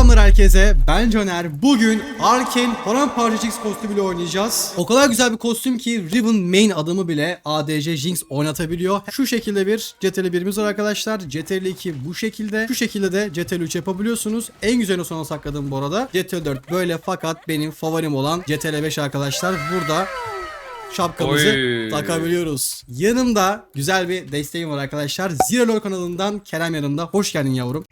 Selamlar herkese. Ben Caner. Bugün Arkane Paramparça Jinx kostümüyle oynayacağız. O kadar güzel bir kostüm ki Riven main adamı bile ADC Jinx oynatabiliyor. Şu şekilde bir CTRL birimiz var arkadaşlar. CTRL 2 bu şekilde. Şu şekilde de CTRL 3 yapabiliyorsunuz. En güzelini sona sakladım bu arada. CTRL 4 böyle fakat benim favorim olan CTRL 5 arkadaşlar. Burada şapkamızı Oy. takabiliyoruz. Yanımda güzel bir desteğim var arkadaşlar. Zero kanalından Kerem yanımda. Hoş geldin yavrum.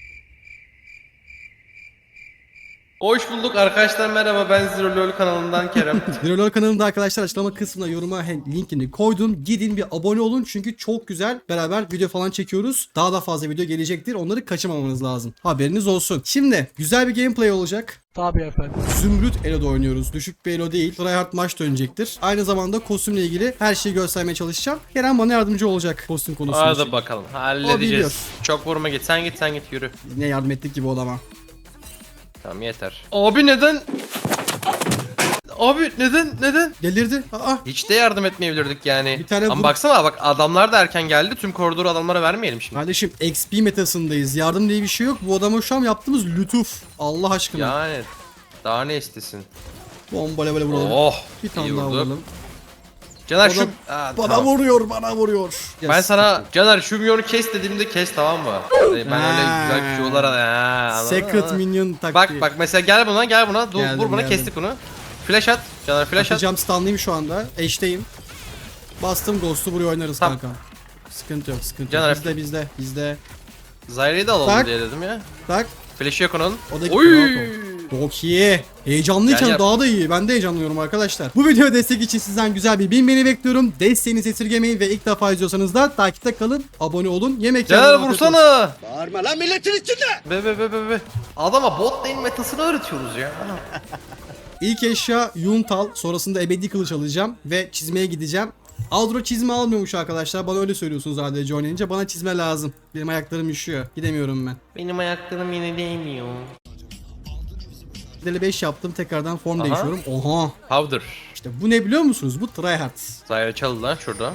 Hoş bulduk arkadaşlar merhaba ben Zero LoL kanalından Kerem. Zero Lore kanalında arkadaşlar açıklama kısmına yoruma linkini koydum. Gidin bir abone olun çünkü çok güzel beraber video falan çekiyoruz. Daha da fazla video gelecektir. Onları kaçırmamanız lazım. Haberiniz olsun. Şimdi güzel bir gameplay olacak. Tabii efendim. Zümrüt Elo'da oynuyoruz. Düşük bir Elo değil. Tryhard maç dönecektir. Aynı zamanda kostümle ilgili her şeyi göstermeye çalışacağım. Kerem bana yardımcı olacak kostüm konusunda. Hadi bakalım halledeceğiz. Çok vurma git sen git sen git yürü. Ne yardım ettik gibi olama. Tamam yeter. Abi neden? Abi neden neden? Delirdi. Aa. Hiç de yardım etmeyebilirdik yani. Bir tane Ama vur- baksana bak adamlar da erken geldi tüm koridoru adamlara vermeyelim şimdi. Kardeşim XP metasındayız. Yardım diye bir şey yok. Bu adama şu an yaptığımız lütuf. Allah aşkına. Yani daha ne istesin? Bombayla böyle vuralım. Oh bir tane daha vuralım. Caner Bana- şu... Aa, Bana tamam. vuruyor, bana vuruyor. Ben sana Caner şu milyonu kes dediğimde kes tamam mı? Ben öyle güzel küçüğolara ha, anladın Secret mı? minion taktiği. Bak bak mesela gel buna gel buna dur Geldim, vur buna geldim. kestik bunu. Flash at. Caner flash at. Atacağım stunlıyım şu anda. Eşteyim. Bastım Ghost'u buraya oynarız Tamam. kanka. Sıkıntı yok, sıkıntı Caner- yok. Bizde bizde bizde. Zyra'yı da alalım Tak. diye dedim ya. Tak. Flash'ı yok onun. O da gitti, Oy! Çok iyi. Heyecanlıyken Gel, gel. daha da iyi. Ben de heyecanlanıyorum arkadaşlar. Bu video destek için sizden güzel bir bin beni bekliyorum. Desteğinizi esirgemeyin ve ilk defa izliyorsanız da takipte kalın. Abone olun. Yemek yiyin, afiyet olsun. vursana. Bağırma lan milletin içinde. Be be be be be. Adama bot lane metasını öğretiyoruz ya. İlk eşya Yuntal. Sonrasında ebedi kılıç alacağım ve çizmeye gideceğim. Aldro çizme almıyormuş arkadaşlar. Bana öyle söylüyorsunuz ADC oynayınca. Bana çizme lazım. Benim ayaklarım üşüyor. Gidemiyorum ben. Benim ayaklarım yine değmiyor. Deli 5 yaptım. Tekrardan form Aha. değişiyorum. Oha. Powder. İşte bu ne biliyor musunuz? Bu tryhard. Zyra çaldı lan şurada.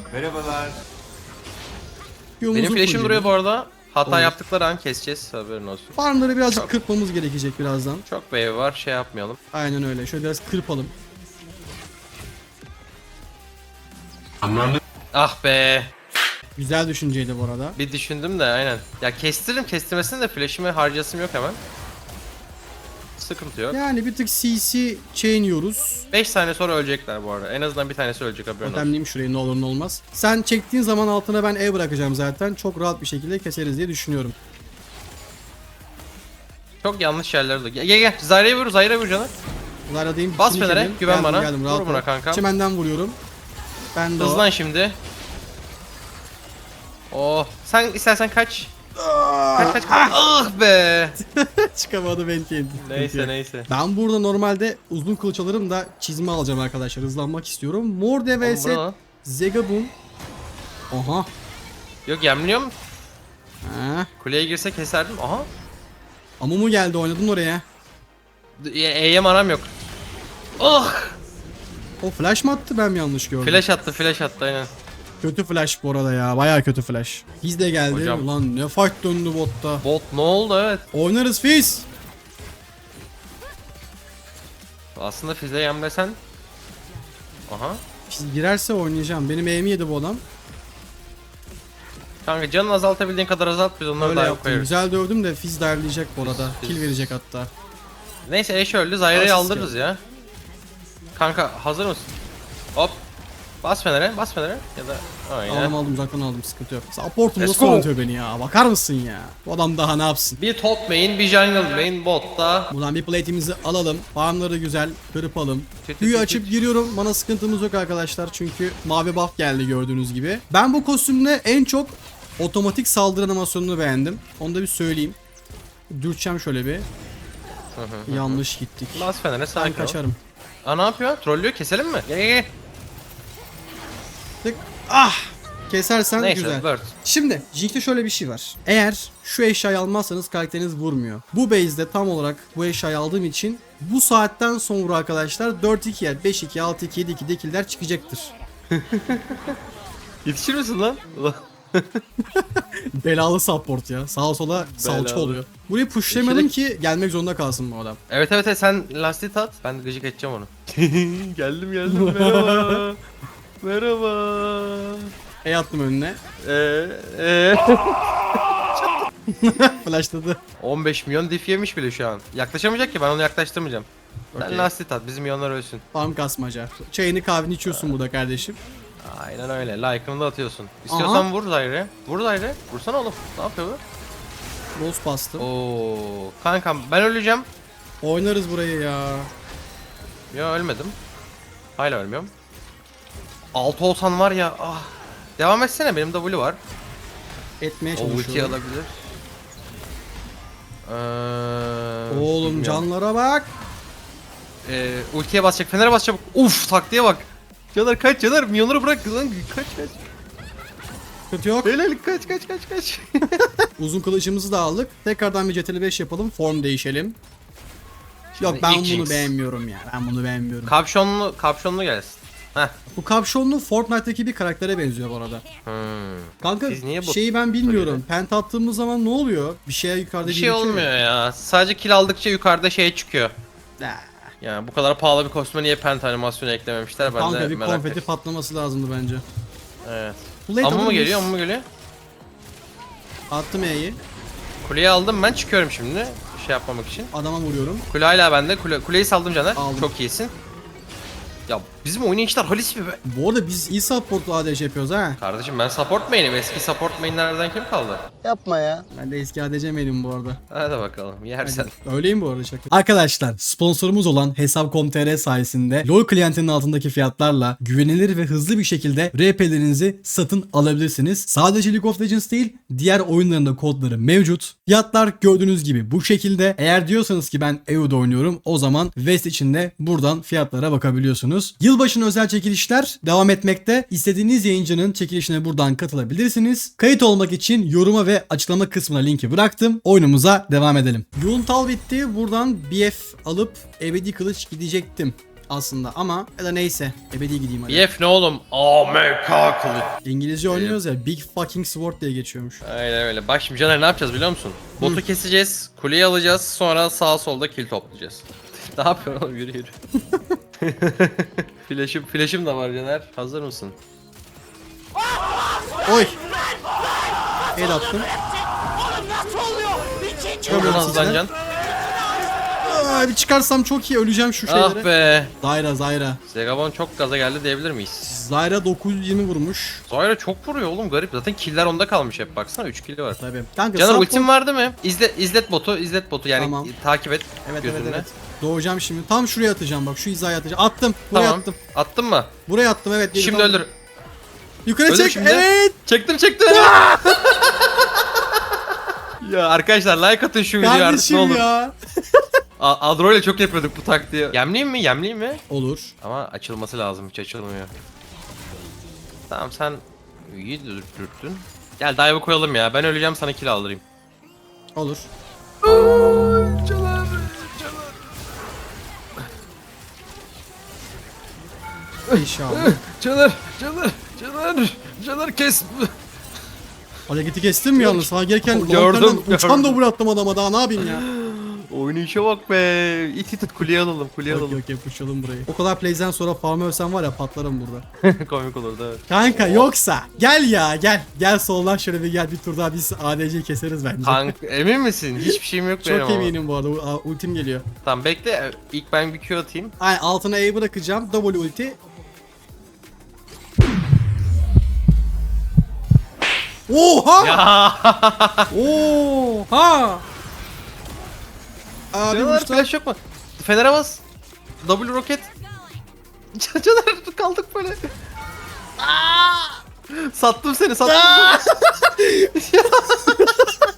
Yolumuzu Benim flash'im duruyor bu arada. Hata Olur. yaptıkları an keseceğiz haberin olsun. Farmları birazcık Çok. kırpmamız gerekecek birazdan. Çok wave var şey yapmayalım. Aynen öyle. Şöyle biraz kırpalım. Ah be. Güzel düşünceydi bu arada. Bir düşündüm de aynen. Ya kestiririm kestirmesini de flash'imi harcasım yok hemen. Sıkıntı yok. Yani bir tık CC chain yiyoruz. 5 saniye sonra ölecekler bu arada. En azından bir tanesi ölecek haberin olsun. Önemliyim şurayı ne olur ne olmaz. Sen çektiğin zaman altına ben E bırakacağım zaten. Çok rahat bir şekilde keseriz diye düşünüyorum. Çok yanlış yerlerde. Gel gel gel. Zyra'yı vur, Zyra'yı vur canım. Zara diyeyim. Bas Fener'e, güven Geldim, bana. Geldim, Vur rahat buna ol. kankam. Çimenden vuruyorum. Ben de o. Hızlan şimdi. Oh. Sen istersen kaç. Kaç kaç kaç. Ah be. Çıkamadı belki yedi. neyse neyse. Ben burada normalde uzun kılıç alırım da çizme alacağım arkadaşlar. Hızlanmak istiyorum. Morde Oğlum vs bu ne lan? Zegabun. Aha. Yok yemliyorum. Ha. Kuleye girse keserdim. Aha. Amumu geldi oynadın oraya. E'ye manam yok. Oh. O flash mı attı ben mi yanlış gördüm? Flash attı flash attı aynen. Kötü flash bu arada ya. Bayağı kötü flash. Biz de geldi. Hocam. Ulan ne fight döndü botta. Bot ne oldu evet. Oynarız Fizz. Aslında fize yemlesen. Aha. Fizz girerse oynayacağım. Benim aim'i yedi bu adam. Kanka canını azaltabildiğin kadar azalt biz onları Öyle daha yaptım. koyarız. Güzel dövdüm de Fizz derleyecek bu arada. Fizz- Kill verecek hatta. Neyse eş öldü. Zyra'yı aldırırız ya. Kanka hazır mısın? Hop. Bas fenere, bas fenere. Ya da aynen. Aldım aldım uzaktan aldım sıkıntı yok. Supportum Let's nasıl go. oynatıyor beni ya. Bakar mısın ya? Bu adam daha ne yapsın? Bir top main, bir jungle main botta. Buradan bir plate'imizi alalım. Farmları güzel kırpalım. Tüt Büyü açıp giriyorum. Bana sıkıntımız yok arkadaşlar. Çünkü mavi buff geldi gördüğünüz gibi. Ben bu kostümde en çok otomatik saldırı animasyonunu beğendim. Onu da bir söyleyeyim. Dürteceğim şöyle bir. Yanlış gittik. Bas fenere Ben sakin ol. kaçarım. Aa ne yapıyor? Trollüyor keselim mi? Gel gel gel. Tık. Ah! Kesersen Neyse güzel. Bird. Şimdi Jink'te şöyle bir şey var. Eğer şu eşyayı almazsanız karakteriniz vurmuyor. Bu base'de tam olarak bu eşyayı aldığım için bu saatten sonra arkadaşlar 4-2 yer 5-2, 6-2, 7-2 dekiller çıkacaktır. Yetişir misin lan? Belalı support ya. Sağa sola salça Belalı. oluyor. Burayı pushlamayalım İçerik- ki gelmek zorunda kalsın bu adam. Evet evet evet sen lastik at. Ben gıcık edeceğim onu. geldim geldim merhaba. Merhaba. E attım önüne. Eee eee. Flashladı. 15 milyon dif yemiş bile şu an. Yaklaşamayacak ki ben onu yaklaştırmayacağım. Sen Okey. lastik at bizim milyonlar ölsün. Farm kasmaca. Çayını kahveni içiyorsun burada kardeşim. Aynen öyle. Like'ını da atıyorsun. İstiyorsan vur Zyre. Vur Zyre. Vursana oğlum. Ne yapıyor bu? Boss bastım. Oo, kankam ben öleceğim. Oynarız burayı ya. Ya ölmedim. Hala ölmüyorum. Altı olsan var ya. Ah. Devam etsene benim W var. Etmeye O ulti çalışıyorum. alabilir. Ee, Oğlum bilmiyorum. canlara bak. Ee, ultiye basacak. Fener'e bas çabuk. Uf taktiğe bak. Caner kaç Caner milyonları bırak lan kaç kaç. Kötü yok. Helal kaç kaç kaç kaç. Uzun kılıcımızı da aldık. Tekrardan bir CTRL 5 yapalım. Form değişelim. Yok ben ilk bunu Jinx. beğenmiyorum ya. Ben bunu beğenmiyorum. kapşonlu kapşonlu gelsin. Heh. Bu kapşonlu Fortnite'daki bir karaktere benziyor bu arada. Hmm. Kanka Siz niye bu- şeyi ben bilmiyorum. Pent attığımız zaman ne oluyor? Bir şeye yukarıda Bir şey olmuyor ya. ya. Sadece kill aldıkça yukarıda şey çıkıyor. Yani bu kadar pahalı bir kostüme niye pent animasyonu eklememişler ben Kanka de bir merak konfeti ettim. patlaması lazımdı bence. Evet. Plate Amma mı geliyor amma mı geliyor? Attım E'yi. Kuleyi aldım ben çıkıyorum şimdi. Şey yapmamak için. Adama vuruyorum. Kule hala bende. Kule, kuleyi saldım Caner. Aldım. Çok iyisin. Ya bizim oynayışlar halis mi be? Bu arada biz iyi supportlu ADC yapıyoruz ha. Kardeşim ben support main'im. Eski support main'lerden kim kaldı? Yapma ya. Ben de eski ADC main'im bu arada. Hadi bakalım yersen. Öyleyim bu arada şaka. Arkadaşlar sponsorumuz olan Hesap.com.tr sayesinde LoL klientinin altındaki fiyatlarla güvenilir ve hızlı bir şekilde RP'lerinizi satın alabilirsiniz. Sadece League of Legends değil diğer oyunların da kodları mevcut. Fiyatlar gördüğünüz gibi bu şekilde. Eğer diyorsanız ki ben EU'da oynuyorum o zaman West için de buradan fiyatlara bakabiliyorsunuz. Yılbaşına özel çekilişler devam etmekte. İstediğiniz yayıncının çekilişine buradan katılabilirsiniz. Kayıt olmak için yoruma ve açıklama kısmına linki bıraktım. Oyunumuza devam edelim. Yuntal bitti. Buradan BF alıp ebedi kılıç gidecektim aslında ama ya da neyse ebedi gideyim hadi. BF ne oğlum? AMK kılıç. İngilizce oynuyoruz ya Big Fucking Sword diye geçiyormuş. Aynen öyle. Bak şimdi Caner ne yapacağız biliyor musun? Botu keseceğiz. Kuleyi alacağız. Sonra sağ solda kill toplayacağız. ne yapıyorsun oğlum yürü yürü. flash'ım, flash'ım da var Caner. Hazır mısın? Oy! El attım. Oradan Çıkamıyorum sizden. hızlanacaksın. Aa, bir çıkarsam çok iyi öleceğim şu şeylere. Ah be. Zyra Zyra. Zegabon çok gaza geldi diyebilir miyiz? Zyra 920 vurmuş. Zyra çok vuruyor oğlum garip. Zaten killer onda kalmış hep baksana 3 killi var. Tabii. Kanka Caner ultim vardı mı? İzle, izlet botu, izlet botu yani Tamam. takip et Evet evet gözünle. evet. Doğacağım şimdi. Tam şuraya atacağım bak. Şu hizaya atacağım. Attım. Buraya Tamam. attım. Attın mı? Buraya attım evet. Şimdi tam- öldür. Yukarı Öldür çek. şimdi. Evet. Çektim çektim. ya arkadaşlar like atın şu videoya artık ne olur. ya. A- Adro ile çok yapıyorduk bu taktiği. Yemleyeyim mi? Yemleyeyim mi? Olur. Ama açılması lazım. Hiç açılmıyor. Tamam sen iyi dürttün. Gel dive'ı koyalım ya. Ben öleceğim sana kill aldırayım. Olur. İnşallah. Caner, Caner, Caner, Caner kes. Hareketi kestim mi yalnız? Ha gelirken Gördüm, Lontar'dan uçan gördüm. da attım adama daha ne yapayım ya? Oynayışa bak be. İt it it kuleye alalım, kuleye yok alalım. yok yapışalım burayı. O kadar play'den sonra farm ölsem var ya patlarım burada. Komik olurdu evet. Kanka yoksa gel ya gel. Gel soldan şöyle bir gel bir tur daha biz ADC'yi keseriz bence. Kank emin misin? Hiçbir şeyim yok benim Çok ama. eminim bu arada. U- a- Ultim geliyor. Tamam bekle. İlk ben bir Q atayım. Aynen altına E bırakacağım. W ulti. Oha! Ya. Oha! Abi Caner uçta. flash yok mu? Fener'e bas. W roket. Caner kaldık böyle. Aa! Sattım seni sattım. seni.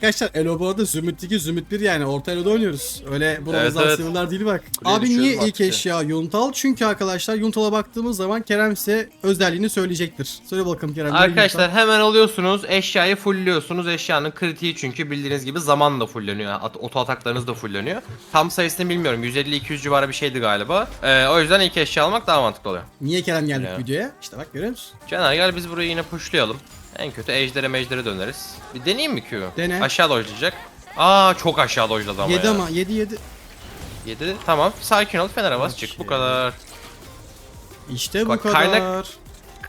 Arkadaşlar Elo bu arada Zümrüt 2, Zümrüt 1 yani orta Elo'da oynuyoruz. Öyle bronzdan evet. silver'lar değil bak. Buraya Abi niye ilk eşya Yuntal? Çünkü arkadaşlar Yuntal'a baktığımız zaman Kerem size özelliğini söyleyecektir. Söyle bakalım Kerem. Arkadaşlar hemen alıyorsunuz. Eşyayı fullliyorsunuz. Eşyanın kritiği çünkü bildiğiniz gibi zaman da fulleniyor. At- Oto ataklarınız da fulleniyor. Tam sayısını bilmiyorum. 150-200 civarı bir şeydi galiba. Ee, o yüzden ilk eşya almak daha mantıklı oluyor. Yuntal? Niye Kerem geldik Ya. videoya? İşte bak görüyor musun? Caner gel biz burayı yine pushlayalım. En kötü ejdere mejdere döneriz. Bir deneyeyim mi Q? Dene. Aşağı dojlayacak. Aa çok aşağı dojladı ama 7 ya. ama 7 7. 7 tamam. Sakin ol Fener'e bas çık. Bu kadar. İşte bu Bak, kadar. kaynak-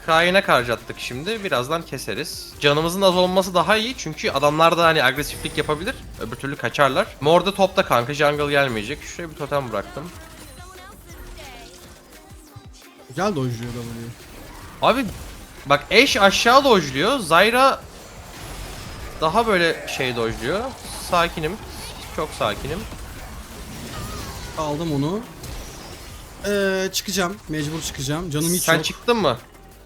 Kaynak harcattık şimdi. Birazdan keseriz. Canımızın az olması daha iyi çünkü adamlar da hani agresiflik yapabilir. Öbür türlü kaçarlar. Morda topta kanka jungle gelmeyecek. Şuraya bir totem bıraktım. Güzel dojluyor W. Abi bak Ashe aşağı dojluyor. Zyra daha böyle şey dojluyor. Sakinim. Çok sakinim. Aldım onu. Ee, çıkacağım. Mecbur çıkacağım. Canım hiç Sen yok. çıktın mı?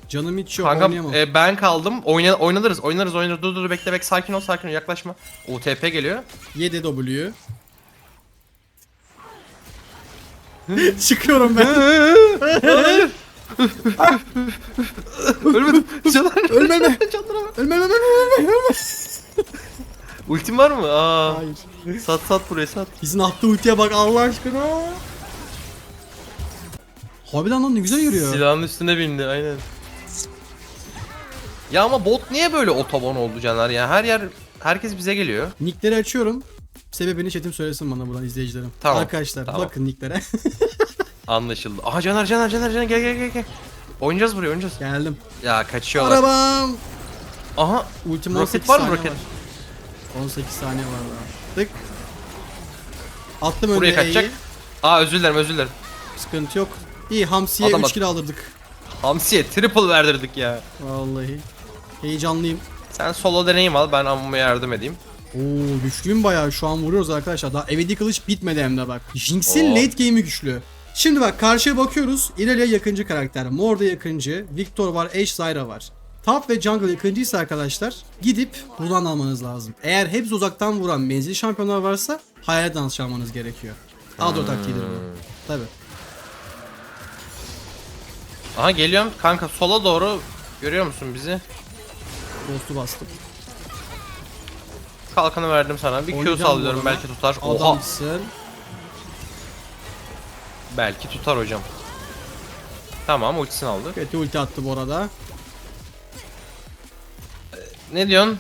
Canım hiç yok. Kanka oynayamam. e, ben kaldım. Oyna, oynanırız. Oynarız oynarız. Dur dur bekle bekle. Sakin ol sakin ol. Yaklaşma. UTP geliyor. 7 W. Çıkıyorum ben. Ölmedim. Canlar. Ölmeme. Canlara bak. Ölmem ölmem ölmem ölmem. Ultim var mı? Aa. Hayır. Sat sat buraya sat. Bizim attığı ultiye bak Allah aşkına. Harbiden lan ne güzel yürüyor. Silahın üstüne bindi aynen. Ya ama bot niye böyle otoban oldu Caner ya? Her yer herkes bize geliyor. Nickleri açıyorum. Sebebini chatim söylesin bana buradan izleyicilerim. Tamam, Arkadaşlar tamam. bakın nicklere. Anlaşıldı. Aha Caner Caner Caner Caner gel gel gel gel. Oynayacağız buraya oynayacağız. Geldim. Ya kaçıyorlar. Arabam. Aha Ultim Roket 18 var mı roket? var. 18 saniye var daha. Tık. Attım önüne buraya kaçacak. Aa özür dilerim özür dilerim. Sıkıntı yok. İyi Hamsi'ye Adam 3 at- kill aldırdık. Hamsiye triple verdirdik ya. Vallahi. Heyecanlıyım. Sen solo deneyim al ben ammaya yardım edeyim. Oo güçlüyüm bayağı şu an vuruyoruz arkadaşlar. Daha ebedi kılıç bitmedi hem de bak. Jinx'in late game'i güçlü. Şimdi bak karşıya bakıyoruz. İrelia yakıncı karakter. Morda yakıncı. Victor var. Ashe Zyra var. Top ve jungle yakıncıysa arkadaşlar gidip buradan almanız lazım. Eğer hepsi uzaktan vuran menzili şampiyonlar varsa hayalet dans çalmanız gerekiyor. Adro taktiğidir bu. Tabi. Aha geliyorum kanka sola doğru görüyor musun bizi? Ghost'u bastım. Kalkanı verdim sana. Bir Q sallıyorum belki tutar. Oha Adamsın. Belki tutar hocam. Tamam ultisini aldı. Kötü ulti attı bu arada. Ne diyorsun?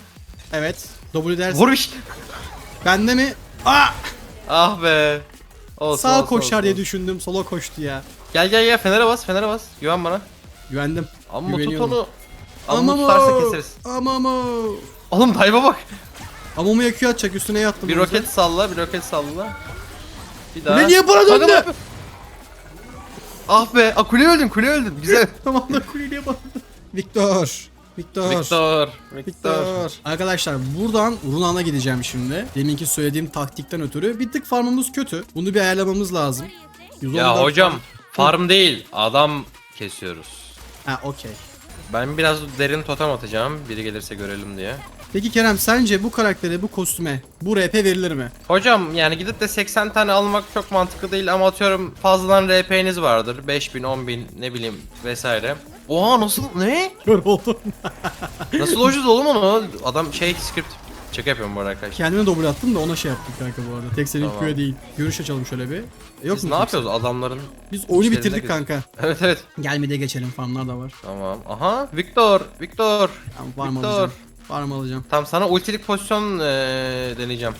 Evet. W dersin. Vur işte. Bende mi? Aa! Ah be. Olsun, Sağ olsun, koşar olsun. diye düşündüm. Sola koştu ya. Gel gel gel Fener'e bas Fener'e bas. Güven bana. Güvendim. Amma tut onu. Amma tutarsa keseriz. Amamo. Oğlum dive'a bak. Amomu yakıyor atacak üstüne yattım. Bir roket salla bir roket salla. Bir daha. Kule niye bana döndü? bak- Ah be. Ah kule öldün kule öldün. Güzel. tamam da kuleye bak. Victor. Victor. Victor. Victor. Arkadaşlar buradan Runan'a gideceğim şimdi. Deminki söylediğim taktikten ötürü bir tık farmımız kötü. Bunu bir ayarlamamız lazım. 114 Ya hocam farm. farm değil adam kesiyoruz. Ha okey. Ben biraz derin totem atacağım. Biri gelirse görelim diye. Peki Kerem sence bu karaktere, bu kostüme, bu RP verilir mi? Hocam yani gidip de 80 tane almak çok mantıklı değil ama atıyorum fazladan RP'niz vardır. 5000, 10000 ne bileyim vesaire. Oha nasıl ne? Kör oldum. Nasıl ucuz oğlum onu? Adam şey script. Çek yapıyorum bu arada arkadaşlar. Kendime double attım da ona şey yaptık kanka bu arada. Tek senin Tamam. Değil. Görüş açalım şöyle bir. Yok Biz mu ne kimse? yapıyoruz adamların? Biz oyunu bitirdik geç- kanka. Evet evet. Gel bir de geçelim farmlar da var. Tamam. Aha Victor. Victor. Tamam farm Victor. alacağım. Farm alacağım. Tamam sana ultilik pozisyon eee, deneyeceğim.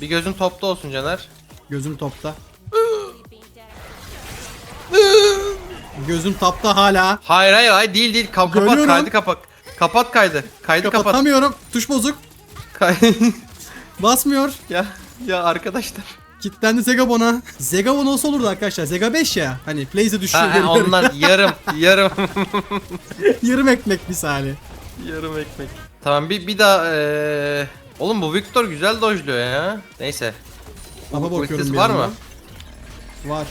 Bir gözün topta olsun Caner. Gözüm topta. Gözüm tapta hala. Hayır hayır hayır değil değil. Kap kapat Görüyorum. kaydı kapat. Kapat kaydı. Kaydı kapat. Kapatamıyorum. Tuş bozuk. Kay- Basmıyor. ya ya arkadaşlar. Kitlendi Zegabon'a. Zegabon olsa olurdu arkadaşlar. Zega 5 ya. Hani Blaze'e düşüyor. Ha, ha, onlar yarım yarım Yarım ekmek misali. yarım ekmek. Tamam bir bir daha eee Oğlum bu Victor güzel dojluyor ya. Neyse. Baba Ultisi bakıyorum var mı? Var.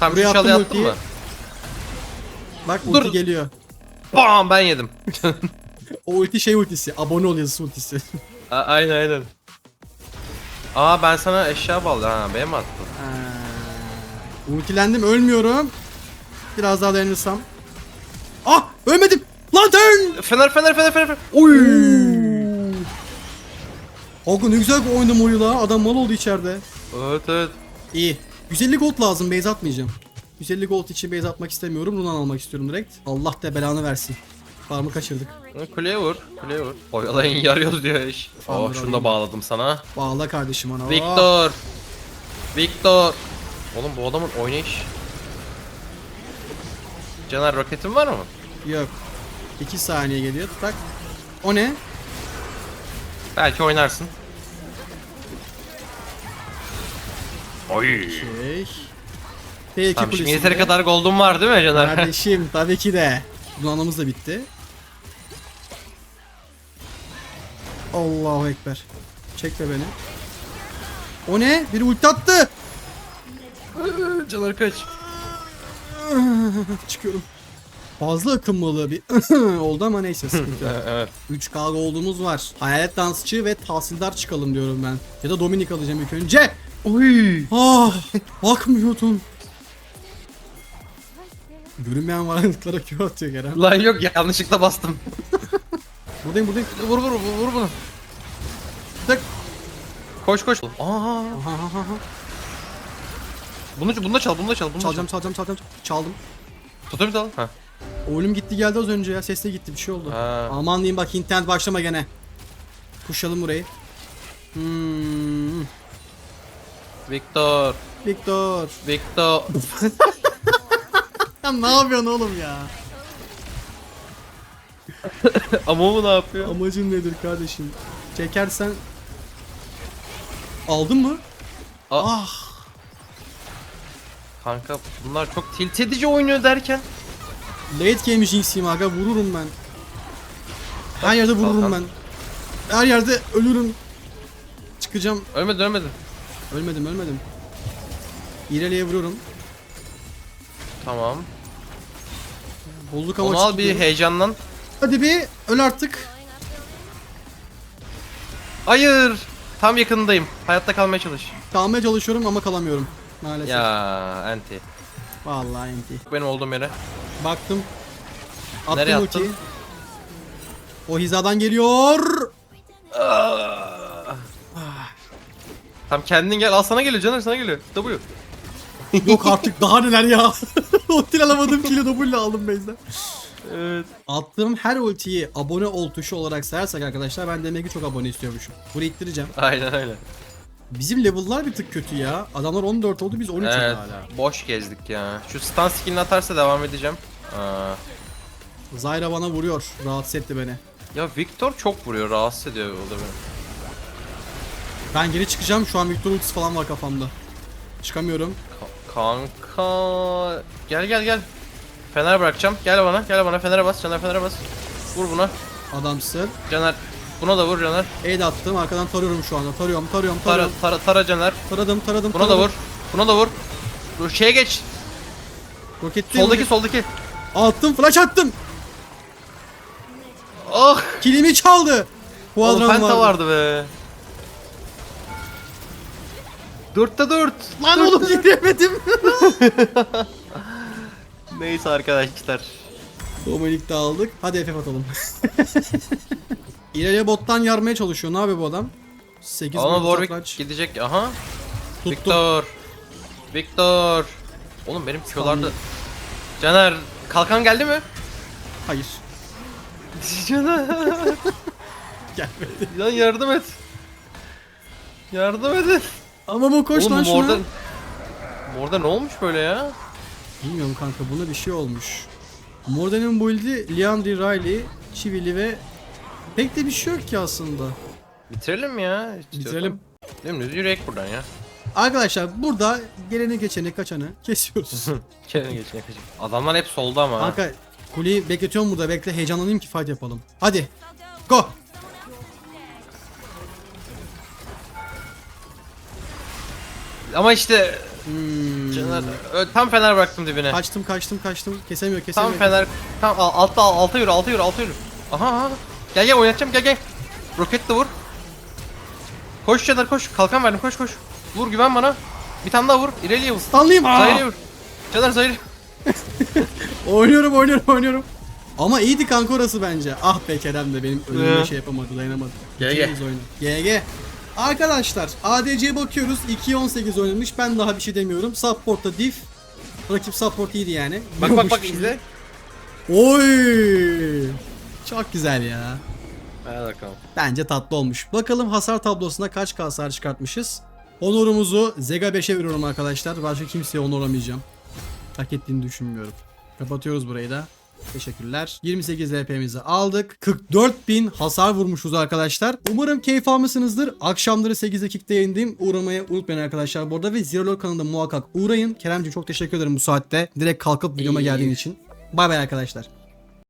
Tam Buraya attım mı? Bak Dur. geliyor. Bam ben yedim. O ulti şey ultisi. Abone ol yazısı ultisi. A- aynen aynen. Aa ben sana eşya bağladım. Ha benim attın. Ha. Ultilendim ölmüyorum. Biraz daha dayanırsam. Ah ölmedim. Lantern. Fener fener fener fener. fener. Oy. Oğlum ne güzel bir oynadım la. Adam mal oldu içeride. Evet evet. İyi. 150 gold lazım base atmayacağım. 150 gold için base atmak istemiyorum. Runan almak istiyorum direkt. Allah da belanı versin. Farmı kaçırdık. Kuleye vur. Kuleye vur. Oyalayın yarıyoruz diyor iş. Tamam, Oh şunu da bağladım sana. Bağla kardeşim ona. Oh. Victor. Victor. Oğlum bu adamın oynayış. Caner roketin var mı? Yok. 2 saniye geliyor. Tak. O ne? Belki oynarsın. Oy. Şey. P2 Tamam şimdi yeteri kadar gold'um var değil mi Caner? Kardeşim tabii ki de. Donanımız da bitti. Allahu Ekber. Çekme beni. O ne? Biri ulti attı. Caner kaç. Çıkıyorum. Fazla akınmalı bir oldu ama neyse sıkıntı yok. evet. 3K olduğumuz var. Hayalet dansçı ve tahsildar çıkalım diyorum ben. Ya da Dominik alacağım ilk önce. Oy. Ah bakmıyordum. Görünmeyen varlıklara Q atıyor Kerem. Lan yok yanlışlıkla bastım. Buradayım buradayım. Vur vur vur, vur bunu. Tak. Koş koş. Aa. Aha, aha, aha. Bunu bunu da çal, bunu da çal, bunu da Çalacağım çalacağım çalacağım. Çaldım. çal. Totem de al. Ha. Oğlum gitti geldi az önce ya. Sesle gitti bir şey oldu. Ha. Aman diyeyim bak internet başlama gene. Kuşalım burayı. Hmm. Victor, Victor. Victor. Ya ne yapıyorsun oğlum ya? Ama bu ne yapıyor? Amacın nedir kardeşim? Çekersen Aldın mı? Aa. Ah. Kanka bunlar çok tilt edici oynuyor derken. Late game Jinx'iyim aga vururum ben. Her yerde vururum ben. Her yerde ölürüm. Çıkacağım. Ölmedin ölmedin. Ölmedim ölmedim. İreli'ye vuruyorum. Tamam. Bulduk ama Onu al bir heyecanlan. Hadi bir öl artık. Hayır. Tam yakındayım. Hayatta kalmaya çalış. Kalmaya çalışıyorum ama kalamıyorum. Maalesef. Ya anti. Vallahi enti. Benim olduğum yere. Baktım. Attım Nereye ultiyi. attın? O hizadan geliyor. Tam kendin gel. Al sana geliyor Caner sana geliyor. W. Yok artık daha neler ya. Ulti alamadım kilo W aldım base'den. Evet. Attığım her ultiyi abone ol tuşu olarak sayarsak arkadaşlar ben demek ki çok abone istiyormuşum. Burayı ittireceğim. Aynen öyle. Bizim level'lar bir tık kötü ya. Adamlar 14 oldu biz 13 Evet. hala. Boş gezdik ya. Şu stun skillini atarsa devam edeceğim. Aa. Zyra bana vuruyor. Rahatsız etti beni. Ya Victor çok vuruyor. Rahatsız ediyor o da beni. Ben geri çıkacağım. Şu an Victor ultisi falan var kafamda. Çıkamıyorum. Ka- kanka. Gel gel gel. Fener bırakacağım. Gel bana. Gel bana. Fener'e bas. Caner Fener'e bas. Vur buna. Adamsın. Caner. Buna da vur Caner. Aid attım. Arkadan tarıyorum şu anda. Tarıyorum, tarıyorum, Tara, tarıyorum. tara, tara Caner. Taradım, taradım, Buna da taradım. vur. Buna da vur. Dur şeye geç. Roketli Soldaki soldaki. Attım, flash attım. Ah. Kilimi çaldı. Oğlum Quadram penta vardı. be. Dörtte dört. Lan oğlum gidemedim. Neyse arkadaşlar. Dominik de aldık. Hadi FF atalım. İleriye bottan yarmaya çalışıyor. Ne yapıyor bu adam? 8 Ama Warwick gidecek. Aha. Tuttum. Victor. Victor. Oğlum benim Q'larda... Caner kalkan geldi mi? Hayır. Caner. Gelmedi. Lan yardım et. Yardım edin. Ama bu koş Oğlum lan şuna. morda... Morda ne olmuş böyle ya? Bilmiyorum kanka buna bir şey olmuş. Morden'in build'i Leandri Riley, Chivili ve pek de bir şey yok ki aslında. Bitirelim ya. Bitirelim. Dümdüz yürüyek buradan ya. Arkadaşlar burada geleni geçeni kaçanı kesiyoruz. Gelin geçin yakacak. Adamlar hep solda ama. ha. kanka kuleyi bekletiyorum burada bekle heyecanlanayım ki fight yapalım. Hadi. Go. Ama işte Hmm. Caner, ö- tam fener bıraktım dibine. Kaçtım kaçtım kaçtım. Kesemiyor Tam kesemiyor. fener. Tam al- altta al, alta yürü alta yürü alta yürü. Aha aha. Gel gel oynatacağım gel gel. Roket de vur. Koş Caner koş. Kalkan verdim koş koş. Vur güven bana. Bir tane daha vur. İleriye vur. Stanlıyım. Zahir'e vur. Caner Zahir. Oynuyorum oynuyorum oynuyorum. Ama iyiydi kanka orası bence. Ah be Kerem de benim önüme Ee. şey yapamadı dayanamadı. GG. Bitiririz oyunu. GG. Arkadaşlar ADC'ye bakıyoruz. 2-18 oynamış. Ben daha bir şey demiyorum. Support'ta diff. Rakip support iyiydi yani. Bak bak bak izle. Oy. Çok güzel ya. Hadi bakalım. Bence tatlı olmuş. Bakalım hasar tablosunda kaç hasar çıkartmışız. Onurumuzu Zega 5'e veriyorum arkadaşlar. Başka kimseye onuramayacağım. Hak ettiğini düşünmüyorum. Kapatıyoruz burayı da. Teşekkürler. 28 LP'mizi aldık. 44.000 hasar vurmuşuz arkadaşlar. Umarım keyif almışsınızdır. Akşamları 8'de Kick'te yayındayım. Uğramayı unutmayın arkadaşlar bu arada. Ve Zero Lord kanalında muhakkak uğrayın. Keremciğim çok teşekkür ederim bu saatte. Direkt kalkıp videoma geldiğin için. Bay bay arkadaşlar.